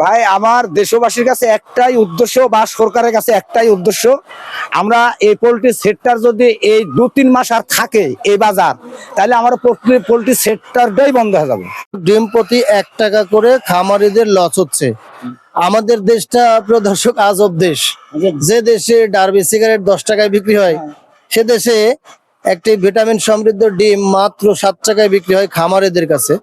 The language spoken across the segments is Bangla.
ভাই, আমার দেশবাসীর কাছে একটাই উদ্দেশ্য বা সরকারের কাছে একটাই উদ্দেশ্য। আমরা এই পোল্ট্রি সেক্টর যদি এই দু তিন মাস আর থাকে এই বাজার, তাহলে আমার পোলট্রি পোল্ট্রি সেক্টরটাই বন্ধ হয়ে যাবে। ডিম প্রতি এক টাকা করে খামারিদের লস হচ্ছে। আমাদের দেশটা, প্রিয় দর্শক, আজব দেশ। যে দেশে ডার্বি সিগারেট দশ টাকায় বিক্রি হয়, সে দেশে একটি ভিটামিন সমৃদ্ধ ডিম মাত্র সাত টাকায় বিক্রি হয় খামারিদের কাছে।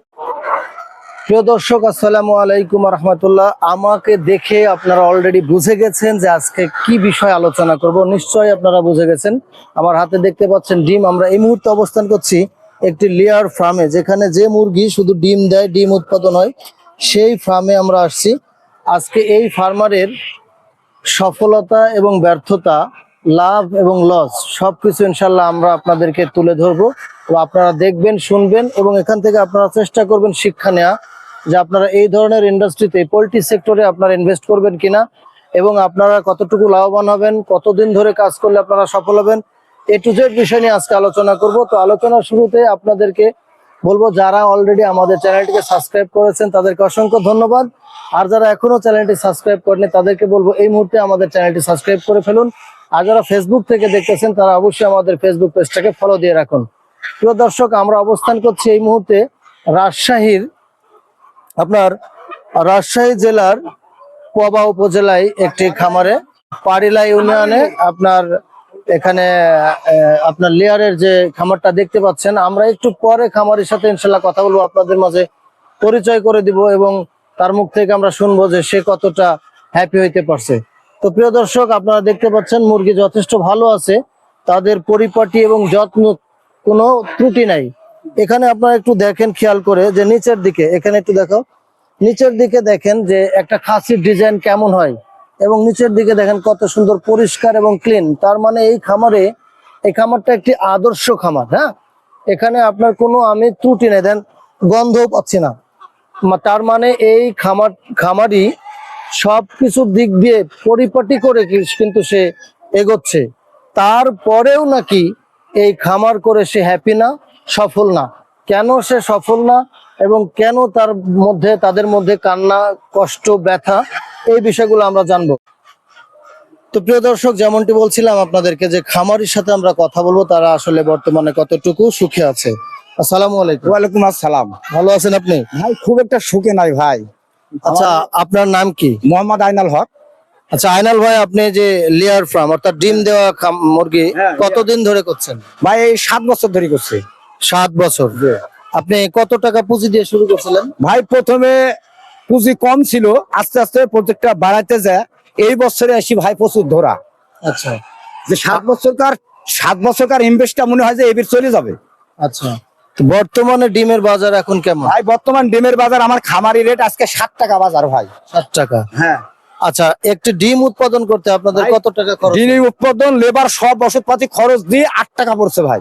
প্রিয় দর্শক, আসসালামু আলাইকুম রহমতুল্লাহ। আমাকে দেখে আপনারা অলরেডি বুঝে গেছেন যে আজকে কি বিষয় আলোচনা করব। নিশ্চয়ই আপনারা বুঝে গেছেন। আমার হাতে দেখতে পাচ্ছেন ডিম। আমরা এই মুহূর্তে অবস্থান করছি একটি লেয়ার ফার্মে যেখানে যে মুরগি শুধু ডিম দেয়, ডিম উৎপাদন হয়, সেই ফার্মে আমরা আসছি। আজকে এই ফার্মারের সফলতা এবং ব্যর্থতা, লাভ এবং লস সবকিছু ইনশাল্লাহ আমরা আপনাদেরকে তুলে ধরবো। আপনারা দেখবেন, শুনবেন এবং এখান থেকে আপনারা চেষ্টা করবেন শিক্ষা নেওয়া যে আপনারা এই ধরনের ইন্ডাস্ট্রিতে পোলট্রি সেক্টরে আপনারা ইনভেস্ট করবেন কিনা এবং আপনারা কতটুকু লাভবান হবেন, কতদিন ধরে কাজ করলে আপনারা সফল হবেন, এ টু জেড বিষয় নিয়ে আজকে আলোচনা করব। তো আলোচনার শুরুতে আপনাদেরকে বলব, যারা অলরেডি আমাদের চ্যানেলটিকে সাবস্ক্রাইব করেছেন, তাদেরকে অসংখ্য ধন্যবাদ। আর যারা এখনও চ্যানেলটি সাবস্ক্রাইব করেনি তাদেরকে বলব, এই মুহূর্তে আমাদের চ্যানেলটি সাবস্ক্রাইব করে ফেলুন। আর যারা ফেসবুক থেকে দেখতেছেন, তারা অবশ্যই আমাদের ফেসবুক পেজটাকে ফলো দিয়ে রাখুন। প্রিয় দর্শক, আমরা অবস্থান করছি এই মুহূর্তে রাজশাহীর আপনার রাজশাহী জেলার পবা উপজেলায় একটি খামারে পারিলা ইউনিয়নে আপনার এখানে আপনার লেয়ারের যে খামারটা দেখতে পাচ্ছেন, আমরা একটু পরে খামারের সাথে ইনশাল্লাহ কথা বলব, আপনাদের মাঝে পরিচয় করে দিব এবং তার মুখ থেকে আমরা শুনব যে সে কতটা হ্যাপি হইতে পারছে। তো প্রিয় দর্শক, আপনারা দেখতে পাচ্ছেন, মুরগি যথেষ্ট ভালো আছে, তাদের পরিপাটি এবং যত্ন কোনো ত্রুটি নাই। এখানে আপনারা একটু দেখেন, খেয়াল করে যে নিচের দিকে, এখানে একটু দেখো নিচের দিকে দেখেন যে একটা খাসির ডিজাইন কেমন হয় এবং নিচের দিকে দেখেন কত সুন্দর পরিষ্কার এবং ক্লিন। তার মানে এই খামারে, এই খামারটা একটি আদর্শ খামার হ্যাঁ? এখানে আপনার কোনো আমি ত্রুটি নেই, দেন গন্ধও পাচ্ছি না। তার মানে এই খামার, খামারই সব কিছু দিক দিয়ে পরিপাটি করে কিন্তু সে এগোচ্ছে। তারপরেও নাকি এই খামার করে সে হ্যাপি না? সফল না। কেন সে সফল না এবং কেন তার মধ্যে তাদের মধ্যে কান্না কষ্ট ব্যথা এই বিষয়গুলো আমরা জানব। তো প্রিয় দর্শক যেমনটি বলছিলাম আপনাদেরকে যে খামারির সাথে আমরা কথা বলব তারা আসলে বর্তমানে কতটুকু সুখে আছে। আসসালামু আলাইকুম। ওয়ালাইকুম আসসালাম। ভালো আছেন আপনি? ভাই খুব একটা সুখে নাই ভাই। আচ্ছা আপনার নাম কি? মোহাম্মদ আইনাল হক। আচ্ছা আইনাল ভাই আপনি যে লেয়ার ফার্ম অর্থাৎ ডিম দেওয়া মুরগি হ্যাঁ, কতদিন ধরে করছেন? ভাই এই সাত বছর ধরে করছে। সাত বছর। আপনি কত টাকা পুঁজি দিয়ে শুরু করছিলেন? ভাই প্রথমে পুঁজি কম ছিল আস্তে আস্তে প্রত্যেকটা বাড়াইতে যায়। এই বছরে আসি ভাই প্রচুর ধরা। আচ্ছা। যে সাত বছরকার সাত বছরকার ইনভেস্টটা মনে হয় যে এবার চলে যাবে। আচ্ছা। বর্তমানে ডিমের বাজার এখন কেমন? ভাই বর্তমান ডিমের বাজার আমার খামারি রেট আজকে ষাট টাকা বাজার ভাই। ষাট টাকা। হ্যাঁ। আচ্ছা একটি ডিম উৎপাদন করতে আপনাদের কত টাকা খরচ? ডিমের উৎপাদন লেবার সব ওষুধপাতি খরচ দিয়ে আট টাকা পড়ছে ভাই।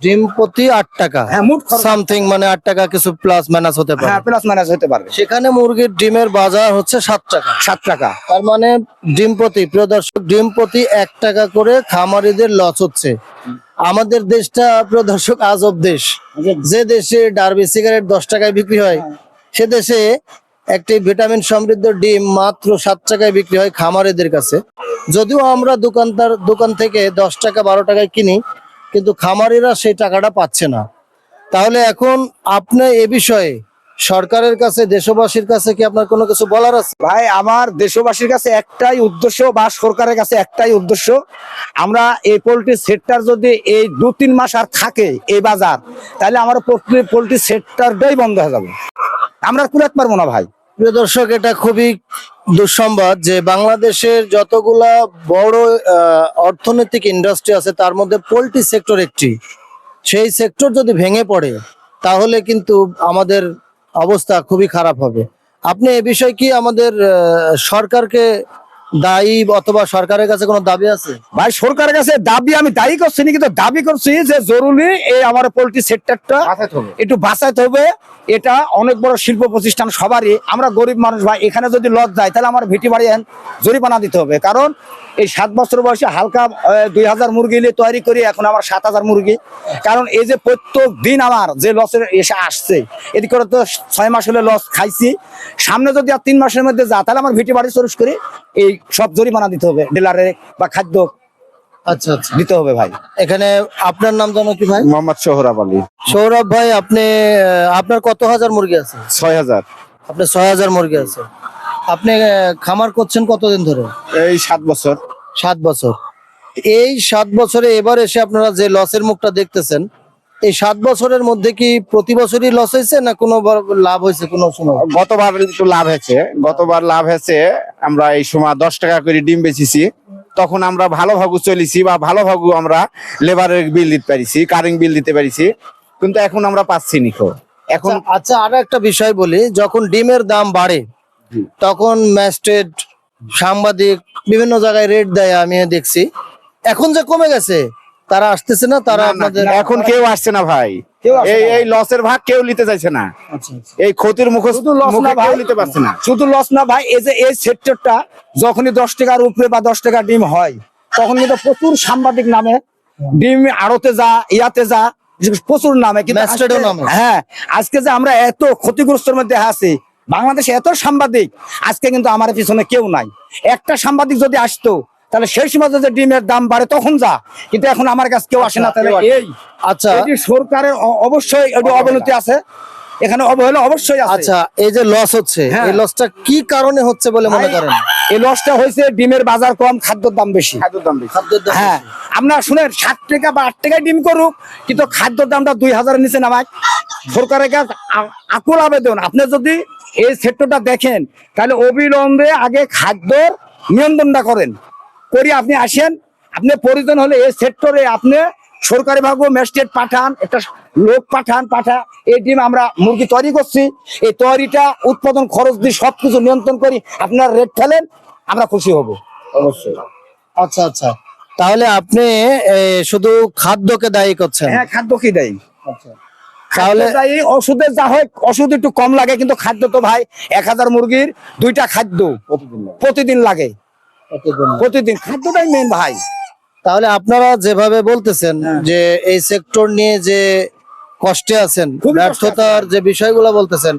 ডিম প্রতি আট টাকা। হ্যাঁ মোট সামথিং মানে আট টাকা কিছু প্লাস মাইনাস হতে পারে। হ্যাঁ প্লাস মাইনাস হতে পারবে সেখানে মুরগির ডিমের বাজার হচ্ছে সাত টাকা। সাত টাকা। তার মানে ডিম প্রতি প্রিয় দর্শক ডিম প্রতি এক টাকা করে খামারিদের লস হচ্ছে। আমাদের দেশটা প্রিয় দর্শক আজব দেশ। যে দেশে ডার্বি সিগারেট দশ টাকায় বিক্রি হয় সে দেশে একটি ভিটামিন সমৃদ্ধ ডিম মাত্র সাত টাকায় বিক্রি হয় খামারিদের কাছে। যদিও আমরা দোকানদার দোকান থেকে দশ টাকা বারো টাকায় কিনি কিন্তু খামারিরা সেই টাকাটা পাচ্ছে না। তাহলে এখন আপনি এ বিষয়ে সরকারের কাছে দেশবাসীর কাছে কি আপনার কোনো কিছু বলার আছে? ভাই আমার দেশবাসীর কাছে একটাই উদ্দেশ্য বা সরকারের কাছে একটাই উদ্দেশ্য আমরা এই পোল্ট্রি সেক্টর যদি এই দু তিন মাস আর থাকে এই বাজার তাহলে আমার পোল্ট্রি পোল্ট্রি সেক্টরটাই বন্ধ হয়ে যাবে। আমরা কুলাতে পারব না ভাই। প্রিয় দর্শক এটা খুবই দুঃসংবাদ যে বাংলাদেশের যতগুলা বড় অর্থনৈতিক ইন্ডাস্ট্রি আছে, তার মধ্যে পোলট্রি সেক্টর একটি। সেই সেক্টর যদি ভেঙে পড়ে, তাহলে কিন্তু আমাদের অবস্থা খুবই খারাপ হবে। আপনি এ বিষয়ে কি আমাদের সরকারকে দায়ী অথবা সরকারের কাছে কোনো দাবি আছে? ভাই সরকারের কাছে দাবি আমি দায়ী করছি না কিন্তু দাবি করছি যে জরুরি এই আমার পোল্ট্রি সেক্টরটা একটু বাঁচাইতে হবে। এটা অনেক বড় শিল্প প্রতিষ্ঠান সবারই। আমরা গরিব মানুষ ভাই এখানে যদি লজ যায় তাহলে আমার ভিটি বাড়ি জরিমানা দিতে হবে। কারণ এই সাত বছর বয়সে হালকা দুই হাজার মুরগি নিয়ে তৈরি করি এখন আমার সাত হাজার মুরগি। কারণ এই যে প্রত্যেক দিন আমার যে লসের এসে আসছে এদিক করে তো ছয় মাস হলে লস খাইছি। সামনে যদি আর তিন মাসের মধ্যে যা তাহলে আমার ভিটি বাড়ি চরুস করে এই সব জরিমানা দিতে হবে ডিলারে বা খাদ্য আচ্ছা আচ্ছা। দিতে হবে ভাই। এখানে আপনার নাম জানো কি ভাই? মোহাম্মদ সোহরাব আলী। সৌরভ ভাই আপনি আপনার কত হাজার মুরগি আছে? ছয় হাজার। আপনার ছয় হাজার মুরগি আছে। আপনি খামার করছেন কতদিন ধরে? এই সাত বছর। সাত বছর। এই সাত বছরে এবার এসে আপনারা যে লসের মুখটা দেখতেছেন এই সাত বছরের মধ্যে কি প্রতি বছরই লস হয়েছে না কোনো লাভ হয়েছে কোনো সময়? গতবার একটু লাভ হয়েছে। গতবার লাভ হয়েছে আমরা এই সময় দশ টাকা করে ডিম বেচেছি। তখন আমরা ভালো ভাগু চলেছি বা ভালো ভাগু আমরা লেবারের বিল দিতে পারিছি কারিং বিল দিতে পারিছি। কিন্তু এখন আমরা পাচ্ছি নিখো এখন আচ্ছা, আচ্ছা আরও একটা বিষয় বলি যখন ডিমের দাম বাড়ে তখন ম্যাস্টেড সাংবাদিক বিভিন্ন জায়গায় রেট দেয় আমি দেখছি। এখন যে কমে গেছে তারা আসতেছে না তারা আপনাদের এখন কেউ আসছে না ভাই। এই এই লসের ভাগ কেউ নিতে চাইছে না। আচ্ছা, আচ্ছা। এই ক্ষতির মুখ শুধু লস না ভাই নিতে পারছে না। শুধু লস না ভাই এই যে এই সেক্টরটা যখনই দশ টাকার উপরে বা দশ টাকা ডিম হয় তখন কিন্তু প্রচুর সাংবাদিক নামে ডিম আড়তে যা ইয়াতে যা প্রচুর নামে। কিন্তু। হ্যাঁ আজকে যে আমরা এত ক্ষতিগ্রস্তর মধ্যে আছি বাংলাদেশে এত সাংবাদিক আজকে কিন্তু আমার পিছনে কেউ নাই। একটা সাংবাদিক যদি আসতো তাহলে সেই সময় যদি ডিমের দাম বাড়ে তখন যা। কিন্তু এখন আমার কাছে কেউ আসে না তাহলে এই আচ্ছা। এটি সরকারের অবশ্যই অবনতি আছে। এখানে অবহেলা অবশ্যই আছে। আচ্ছা এই যে লস হচ্ছে হ্যাঁ। এই লসটা কি কারণে হচ্ছে বলে মনে করেন? এই লসটা হয়েছে ডিমের বাজার কম খাদ্যের দাম বেশি। খাদ্যের দাম বেশি। খাদ্যের দাম হ্যাঁ বেশি। আপনার শুনেন ষাট টাকা বা আট টাকায় ডিম করুক কিন্তু খাদ্যের দামটা দুই হাজারের নিচে নামায়। সরকারের কাছে আকুল আবেদন। আপনি যদি এই সেক্টরটা দেখেন তাহলে অবিলম্বে আগে খাদ্যর নিয়ন্ত্রণটা করেন। করি আপনি আসেন। আপনি প্রয়োজন হলে এই সেক্টরে আপনি সরকারি ভাবে ম্যাজিস্ট্রেট পাঠান একটা লোক পাঠান পাঠা এই ডিম আমরা মুরগি তৈরি করছি। এই তৈরিটা উৎপাদন খরচ দিয়ে সবকিছু নিয়ন্ত্রণ করি আপনার রেট ফেলেন আমরা খুশি হব। অবশ্যই। আচ্ছা আচ্ছা। তাহলে আপনি শুধু খাদ্যকে দায়ী করছেন? হ্যাঁ খাদ্য দায়ী। আচ্ছা। তাহলে তাহলে ওষুধের যা হয় ওষুধ একটু কম লাগে কিন্তু খাদ্য তো ভাই এক হাজার মুরগির দুইটা খাদ্য প্রতিদিন লাগে। প্রতিদিন খাদ্যটাই মেন ভাই। তাহলে আপনারা যেভাবে বলতেছেন হ্যাঁ। যে এই সেক্টর নিয়ে যে কষ্টে আছেন ব্যর্থতার যে বিষয়গুলো বলতেছেন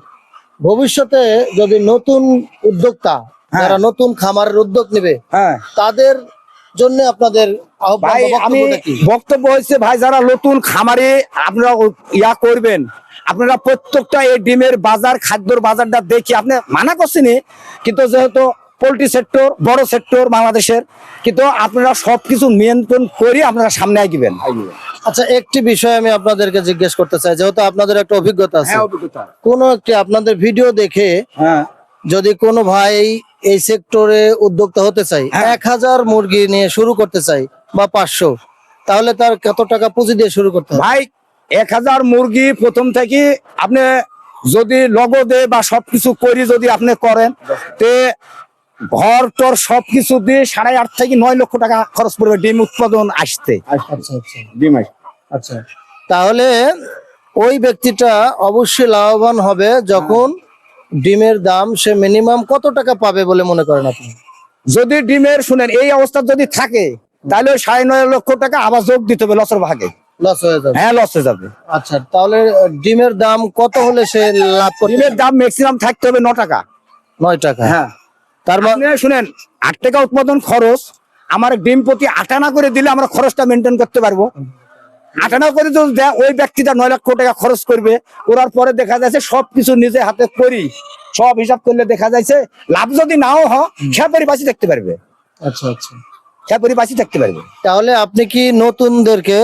ভবিষ্যতে যদি নতুন উদ্যোক্তা হ্যাঁ। যারা নতুন খামারের উদ্যোগ নেবে হ্যাঁ। তাদের জন্য আপনাদের ভাই আমি বক্তব্য হচ্ছে ভাই যারা নতুন খামারে আপনারা ইয়া করবেন আপনারা প্রত্যেকটা এই ডিমের বাজার খাদ্যর বাজারটা দেখি আপনি মানা করছেন কিন্তু যেহেতু পোল্ট্রি সেক্টর বড় সেক্টর বাংলাদেশের। কিন্তু আপনারা সবকিছু নিয়ন্ত্রণ করে আপনারা সামনে আগিবেন আচ্ছা একটি বিষয় আমি আপনাদেরকে জিজ্ঞেস করতে চাই যেহেতু আপনাদের একটা অভিজ্ঞতা আছে। কোন একটি আপনাদের ভিডিও দেখে হ্যাঁ। যদি কোনো ভাই এই সেক্টরে উদ্যোক্তা হতে চাই হ্যাঁ। এক হাজার মুরগি নিয়ে শুরু করতে চাই বা পাঁচশো তাহলে তার কত টাকা পুঁজি দিয়ে শুরু করতে হবে? ভাই এক হাজার মুরগি প্রথম থেকে আপনি যদি লগদে বা সবকিছু করি যদি আপনি করেন তে ঘর টর সবকিছু দিয়ে সাড়ে আট থেকে নয় লক্ষ টাকা খরচ পড়বে ডিম উৎপাদন আসতে। আচ্ছা আচ্ছা ডিম আচ্ছা। তাহলে ওই ব্যক্তিটা অবশ্যই লাভবান হবে যখন ডিমের দাম সে মিনিমাম কত টাকা পাবে বলে মনে করেন আপনি? যদি ডিমের শুনেন এই অবস্থা যদি থাকে তাহলে সাড়ে নয় লক্ষ টাকা আবার যোগ দিতে হবে লসের ভাগে। লস হয়ে যাবে। হ্যাঁ লসে যাবে। আচ্ছা তাহলে ডিমের দাম কত হলে সে লাভ করবে ডিমের দাম ম্যাক্সিমাম থাকতে হবে ন টাকা। নয় টাকা। হ্যাঁ। তার মানে শুনেন আট টাকা উৎপাদন খরচ আমার ডিম প্রতি আটানা করে দিলে আমরা খরচটা মেনটেন করতে পারব। আটানা করে দেয় ওই ব্যক্তিটা নয় লক্ষ টাকা খরচ করবে। করার পরে দেখা যাচ্ছে সবকিছু নিজে হাতে করি। সব হিসাব করলে দেখা যাচ্ছে লাভ যদি নাও হয় সে পরিবাসী থাকতে পারবে। আচ্ছা আচ্ছা। সে পরিবাসী থাকতে পারবে। তাহলে আপনি কি নতুনদেরকে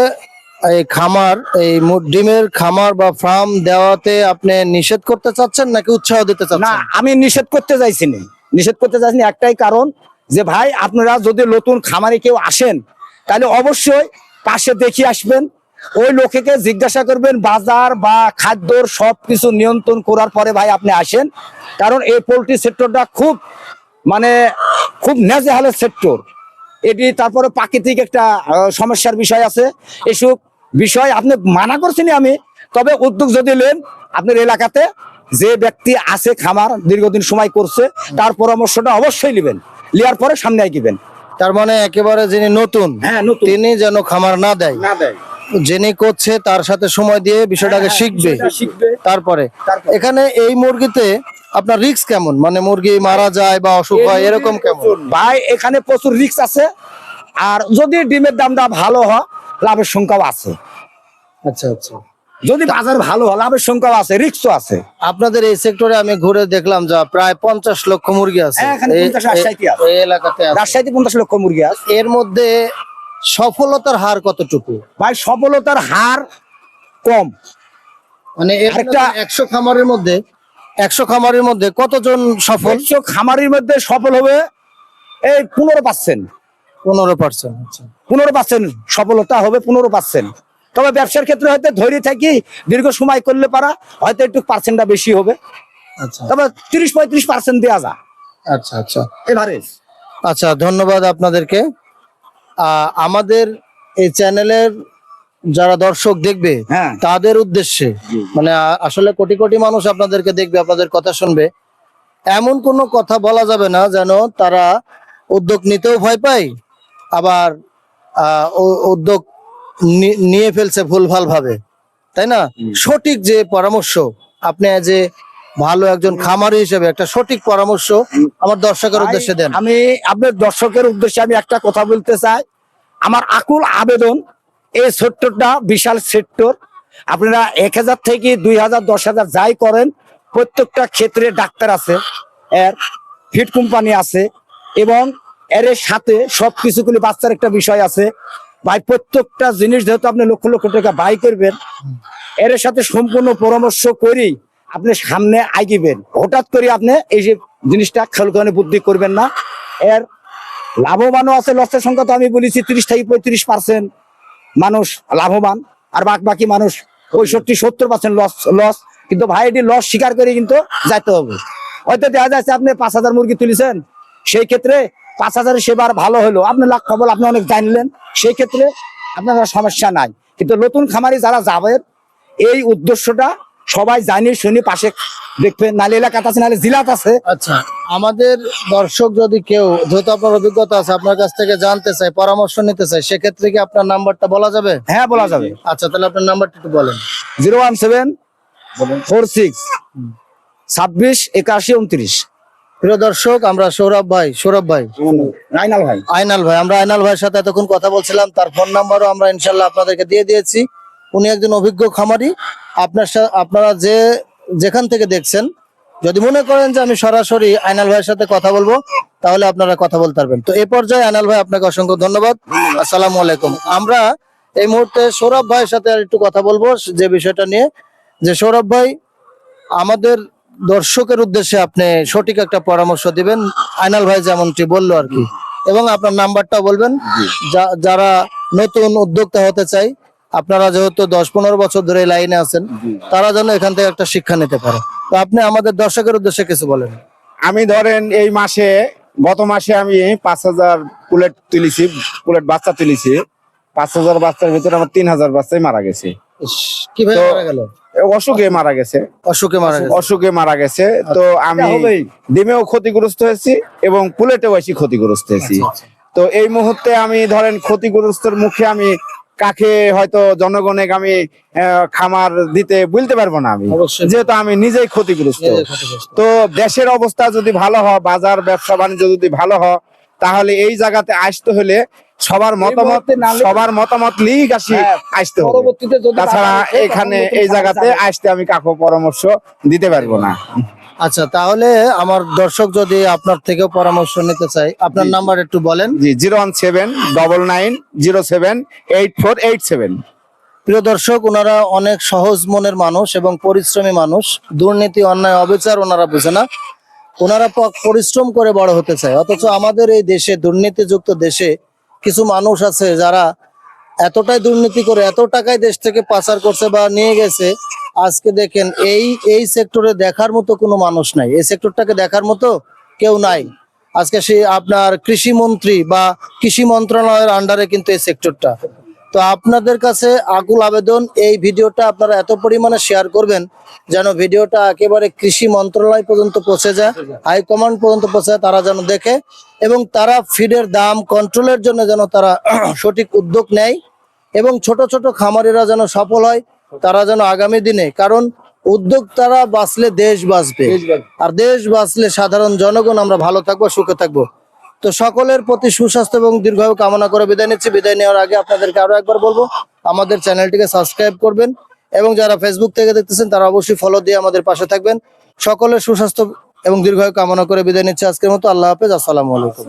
এই খামার এই ডিমের খামার বা ফার্ম দেওয়াতে আপনি নিষেধ করতে চাচ্ছেন নাকি উৎসাহ দিতে না চাচ্ছেন আমি নিষেধ করতে চাইছি না। নিষেধ করতে চাইছি একটাই কারণ যে ভাই, আপনারা যদি নতুন খামারে কেউ আসেন, তাহলে অবশ্যই পাশে দেখি আসবেন, ওই লোকেকে জিজ্ঞাসা করবেন বাজার বা খাদ্যর সবকিছু নিয়ন্ত্রণ করার পরে ভাই আপনি আসেন। কারণ এই পোলট্রি সেক্টরটা খুব মানে খুব নেজেহালের সেক্টর। এটি তারপরে প্রাকৃতিক একটা সমস্যার বিষয় আছে। এসব বিষয় আপনি মানা করছেন আমি, তবে উদ্যোগ যদি নেন আপনার এলাকাতে যে ব্যক্তি আছে খামার দীর্ঘদিন সময় করছে তার পরামর্শটা অবশ্যই নেবেন। লিয়ার পরে সামনে আঁকিবেন তার মানে একেবারে যিনি নতুন হ্যাঁ তিনি যেন খামার না দেয়। না দেয়। যিনি করছে তার সাথে সময় দিয়ে বিষয়টাকে শিখবে। শিখবে। তারপরে তারপরে। এখানে এই মুরগিতে আপনার রিক্স কেমন? মানে মুরগি মারা যায় বা অসুখ হয় এরকম কেমন? ভাই এখানে প্রচুর রিক্স আছে। আর যদি ডিমের দামটা ভালো হয় লাভের সংখ্যাও আছে। আচ্ছা আচ্ছা। যদি বাজার ভালো হয় লাভের সংখ্যাও আছে রিস্কও আছে। আপনাদের এই সেক্টরে আমি ঘুরে দেখলাম যা প্রায় পঞ্চাশ লক্ষ মুরগি আছে। হ্যাঁ, এখানে এই- 50 রাজশাহীতে এলাকাতে রাজশাহীতে পঞ্চাশ লক্ষ মুরগি আছে। এর মধ্যে সফলতার হার কতটুকু? ভাই সফলতার হার কম। মানে একটা একশো খামারের মধ্যে একশো খামারের মধ্যে কতজন সফল? বলছো খামারির মধ্যে সফল হবে এই পনেরো পার্সেন্ট পনেরো পার্সেন্ট পনেরো পার্সেন্ট সফলতা হবে পনেরো পার্সেন্ট তবে ব্যবসার ক্ষেত্রে হয়তো ধৈর্য থাকি দীর্ঘ সময় করলে পারা হয়তো একটু পার্সেন্টটা বেশি হবে। আচ্ছা। তবে তিরিশ পঁয়ত্রিশ পার্সেন্ট দেওয়া যা। আচ্ছা আচ্ছা। এভারেজ আচ্ছা ধন্যবাদ আপনাদেরকে। আমাদের এই চ্যানেলের যারা দর্শক দেখবে হ্যাঁ। তাদের উদ্দেশ্যে মানে আসলে কোটি কোটি মানুষ আপনাদেরকে দেখবে আপনাদের কথা শুনবে। এমন কোনো কথা বলা যাবে না যেন তারা উদ্যোগ নিতেও ভয় পায় আবার উদ্যোগ নিয়ে ফেলছে ভুলভাল ভাবে তাই না? সঠিক যে পরামর্শ আপনি যে ভালো একজন খামারি হিসেবে একটা সঠিক পরামর্শ আমার দর্শকের উদ্দেশ্যে দেন। আমি আপনার দর্শকের উদ্দেশ্যে আমি একটা কথা বলতে চাই। আমার আকুল আবেদন এই সেক্টরটা বিশাল সেক্টর আপনারা এক হাজার থেকে দুই হাজার দশ হাজার যাই করেন প্রত্যেকটা ক্ষেত্রে ডাক্তার আছে এর ফিট কোম্পানি আছে এবং এর সাথে সব কিছুগুলি বাচ্চার একটা বিষয় আছে। ভাই, প্রত্যেকটা জিনিস যেহেতু আপনি লক্ষ লক্ষ টাকা বাই করবেন, এর সাথে সম্পূর্ণ পরামর্শ করি আপনি সামনে আগিবেন হঠাৎ করে আপনি এই যে জিনিসটা খেলখানে বুদ্ধি করবেন না। এর লাভবানও আছে, লসের সংখ্যা তো আমি বলেছি, তিরিশ থেকে পঁয়ত্রিশ পার্সেন্ট মানুষ লাভবান, আর বাকি বাকি মানুষ পঁয়ষট্টি, সত্তর পার্সেন্ট লস লস কিন্তু ভাই, এটি লস স্বীকার করে কিন্তু যাইতে হবে। হয়তো দেখা যাচ্ছে আপনি পাঁচ হাজার মুরগি তুলেছেন, সেই ক্ষেত্রে পাঁচ হাজারের সেবার ভালো হলো। আপনি লাখ খবর আপনি অনেক জানলেন। সেই ক্ষেত্রে আপনার সমস্যা নাই। কিন্তু নতুন খামারি যারা যাবেন এই উদ্দেশ্যটা সবাই জানি শুনি পাশে দেখবেন। নালে এলাকাতে আছে নালে জেলাত আছে। আচ্ছা আমাদের দর্শক যদি কেউ যেহেতু আপনার অভিজ্ঞতা আছে আপনার কাছ থেকে জানতে চায় পরামর্শ নিতে চায় সেক্ষেত্রে কি আপনার নাম্বারটা বলা যাবে? হ্যাঁ বলা যাবে। আচ্ছা তাহলে আপনার নাম্বারটা একটু বলেন। Zero one seven four six ছাব্বিশ একাশি উনত্রিশ। প্রিয় দর্শক আমরা সৌরভ ভাই সৌরভ ভাই। রাইনাল ভাই। আইনাল ভাই আমরা আইনাল ভাইয়ের সাথে এতক্ষণ কথা বলছিলাম তার ফোন নাম্বারও আমরা ইনশাল্লাহ আপনাদেরকে দিয়ে দিয়েছি। উনি একজন অভিজ্ঞ খামারি। আপনার আপনারা যে যেখান থেকে দেখছেন যদি মনে করেন যে আমি সরাসরি আইনাল ভাইয়ের সাথে কথা বলব তাহলে আপনারা কথা বলতে পারবেন। তো এ পর্যায়ে আইনাল ভাই আপনাকে অসংখ্য ধন্যবাদ। আসসালামু আলাইকুম। আমরা এই মুহূর্তে সৌরভ ভাইয়ের সাথে আর একটু কথা বলব যে বিষয়টা নিয়ে। যে সৌরভ ভাই আমাদের দর্শকের উদ্দেশ্যে আপনি সঠিক একটা পরামর্শ দিবেন। আইনাল ভাই যেমনটি বলল আর কি। এবং আপনার নাম্বারটা বলবেন। যারা নতুন উদ্যোক্তা হতে চাই আপনারা যেহেতু দশ পনেরো বছর ধরে লাইনে আছেন তারা যেন এখান থেকে একটা শিক্ষা নিতে পারে। তো আপনি আমাদের দর্শকের উদ্দেশ্যে কিছু বলেন। আমি ধরেন এই মাসে গত মাসে আমি পাঁচ হাজার পুলেট তুলেছি পুলেট বাচ্চা তুলেছি। পাঁচ হাজার বাচ্চার ভিতরে আমার তিন হাজার বাচ্চাই মারা গেছে। কীভাবে মারা গেল? অসুখে মারা গেছে। অসুখে মারা গেল অসুখে মারা গেছে। তো আমি এটা হবেই। ডিমেও ক্ষতিগ্রস্ত হয়েছি এবং পুলেটেও বেশি ক্ষতিগ্রস্ত হয়েছি। তো এই মুহূর্তে আমি ধরেন ক্ষতিগ্রস্তের মুখে আমি কাকে হয়তো জনগণে আমি খামার দিতে বলতে পারব না আমি। যেহেতু আমি নিজেই ক্ষতিগ্রস্ত। তো দেশের অবস্থা যদি ভালো হয় বাজার ব্যবসা বাণিজ্য যদি ভালো হয় তাহলে এই জায়গাতে আসতে হলে সবার মতামত সবার মতামত লিগ আসি হ্যাঁ, আসতে হবে। পরবর্তীতে তাছাড়া এখানে এই জায়গাতে। আসতে আমি কাকু পরামর্শ দিতে পারব না। আচ্ছা তাহলে আমার দর্শক যদি আপনার থেকেও পরামর্শ নিতে চাই আপনার নাম্বার একটু বলেন। জি zero one seven double nine zero seven eight four eight seven. প্রিয় দর্শক ওনারা অনেক সহজ মনের মানুষ এবং পরিশ্রমী মানুষ। দুর্নীতি অন্যায় অবিচার ওনারা বুঝে না। ওনারা পরিশ্রম করে বড় হতে চায়। অথচ আমাদের এই দেশে, দুর্নীতিযুক্ত দেশে কিছু মানুষ আছে যারা এতটাই দুর্নীতি করে, এত টাকায় দেশ থেকে পাচার করছে বা নিয়ে গেছে, আজকে দেখেন এই এই সেক্টরে দেখার মতো কোনো মানুষ নাই। এই সেক্টরটাকে দেখার মতো কেউ নাই। আজকে সে আপনার কৃষি মন্ত্রী বা কৃষি মন্ত্রণালয়ের আন্ডারে কিন্তু এই সেক্টরটা তো আপনাদের কাছে আকুল আবেদন এই ভিডিওটা আপনারা এত পরিমাণে শেয়ার করবেন যেন ভিডিওটা একেবারে কৃষি মন্ত্রণালয় পর্যন্ত পৌঁছে যায় হাইকমান্ড পর্যন্ত পৌঁছে যায় তারা যেন দেখে এবং তারা ফিডের দাম কন্ট্রোলের জন্য যেন তারা সঠিক উদ্যোগ নেয় এবং ছোট ছোট খামারিরা যেন সফল হয় তারা যেন আগামী দিনে কারণ উদ্যোগ তারা বাঁচলে দেশ বাঁচবে। আর দেশ বাঁচলে সাধারণ জনগণ আমরা ভালো থাকব সুখে থাকব। তো সকলের প্রতি সুস্বাস্থ্য এবং দীর্ঘায়ু কামনা করে বিদায় নিচ্ছি। বিদায় নেওয়ার আগে আপনাদেরকে আরও একবার বলব, আমাদের চ্যানেলটিকে সাবস্ক্রাইব করবেন এবং যারা ফেসবুক থেকে দেখতেছেন, তারা অবশ্যই ফলো দিয়ে আমাদের পাশে থাকবেন। সকলের সুস্বাস্থ্য এবং দীর্ঘায়ু কামনা করে বিদায় নিচ্ছি আজকের মতো। আল্লাহ হাফেজ, আসসালামু আলাইকুম।